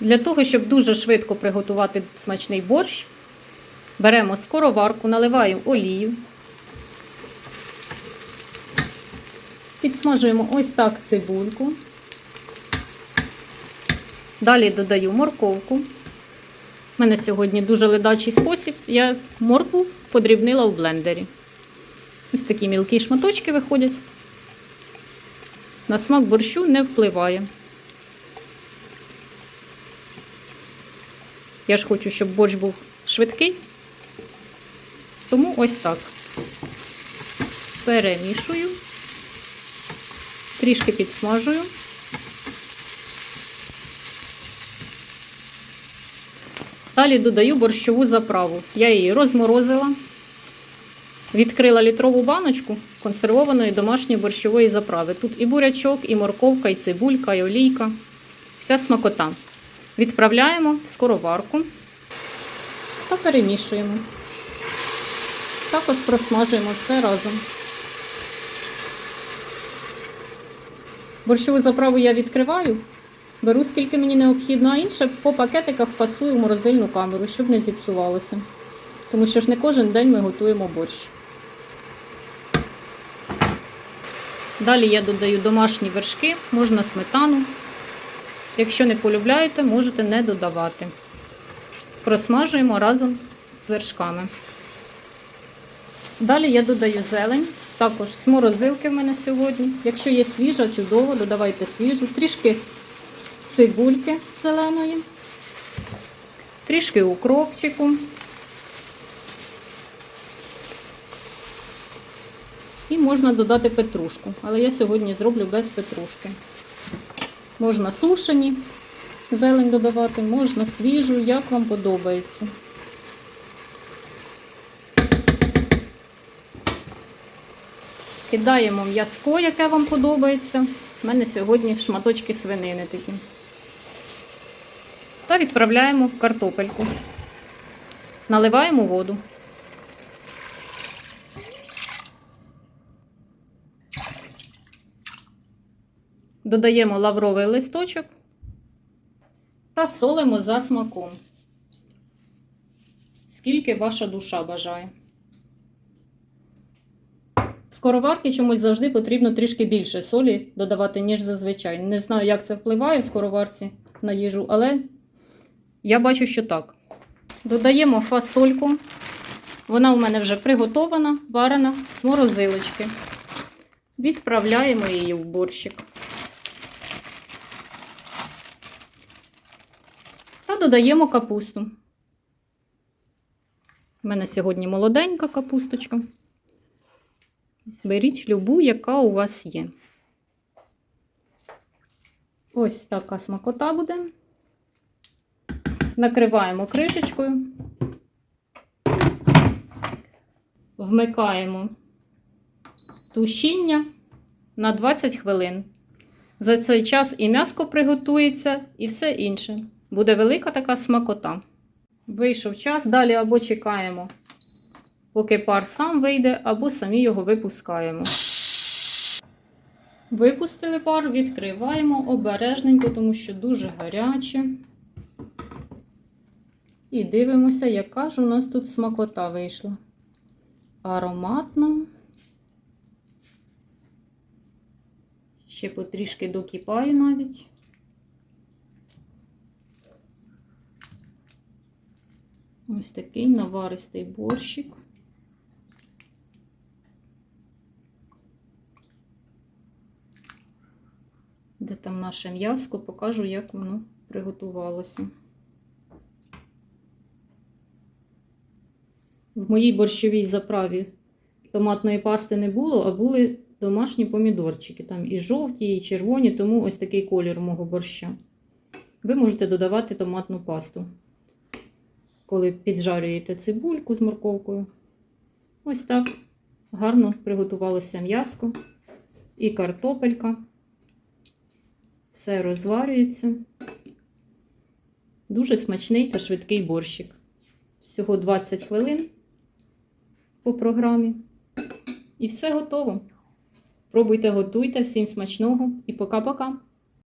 Для того, щоб дуже швидко приготувати смачний борщ, беремо скороварку, наливаємо олію. Підсмажуємо ось так цибульку. Далі додаю морковку. У мене сьогодні дуже ледачий спосіб. Я моркву подрібнила в блендері. Ось такі мілкі шматочки виходять. На смак борщу не впливає. Я ж хочу, щоб борщ був швидкий. Тому ось так. Перемішую, трішки підсмажую. Далі додаю борщову заправу. Я її розморозила, відкрила літрову баночку консервованої домашньої борщової заправи. Тут і бурячок, і морковка, і цибулька, і олійка. Вся смакота. Відправляємо в скороварку та перемішуємо. Також просмажуємо все разом. Борщову заправу я відкриваю, беру скільки мені необхідно, а інше по пакетиках пасую в морозильну камеру, щоб не зіпсувалося. Тому що ж не кожен день ми готуємо борщ. Далі я додаю домашні вершки, можна сметану. Якщо не полюбляєте, можете не додавати. Просмажуємо разом з вершками. Далі я додаю зелень, також з морозилки в мене сьогодні. Якщо є свіжа, чудово, додавайте свіжу, трішки цибульки зеленої, трішки укропчику. І можна додати петрушку, але я сьогодні зроблю без петрушки. Можна сушені зелень додавати, можна свіжу, як вам подобається. Кидаємо м'язко, яке вам подобається. У мене сьогодні шматочки свинини такі. Та відправляємо картопельку. Наливаємо воду. Додаємо лавровий листочок та солимо за смаком. Скільки ваша душа бажає. В скороварки чомусь завжди потрібно трішки більше солі додавати, ніж зазвичай. Не знаю, як це впливає в скороварці на їжу, але я бачу, що так. Додаємо фасольку. Вона у мене вже приготована, варена з морозилочки. Відправляємо її в борщик. Додаємо капусту. У мене сьогодні молоденька капусточка. Беріть любу, яка у вас є. Ось така смакота буде. Накриваємо кришечкою, вмикаємо тушіння на 20 хвилин. За цей час і м'яско приготується, і все інше. Буде велика така смакота. Вийшов час, далі або чекаємо, поки пар сам вийде, або самі його випускаємо. Випустили пар, відкриваємо обережненько, тому що дуже гаряче. І дивимося, яка ж у нас тут смакота вийшла. Ароматно. Ще потрішки докипає навіть. Ось такий наваристий борщик. Де там наше м'яско, покажу, як воно приготувалося. В моїй борщовій заправі томатної пасти не було, а були домашні помідорчики. Там і жовті, і червоні, тому ось такий колір мого борща. Ви можете додавати томатну пасту, коли піджарюєте цибульку з морковкою. Ось так гарно приготувалося м'яско і картопелька. Все розварюється. Дуже смачний та швидкий борщик. Всього 20 хвилин по програмі. І все готово. Пробуйте, готуйте, всім смачного і пока-пока!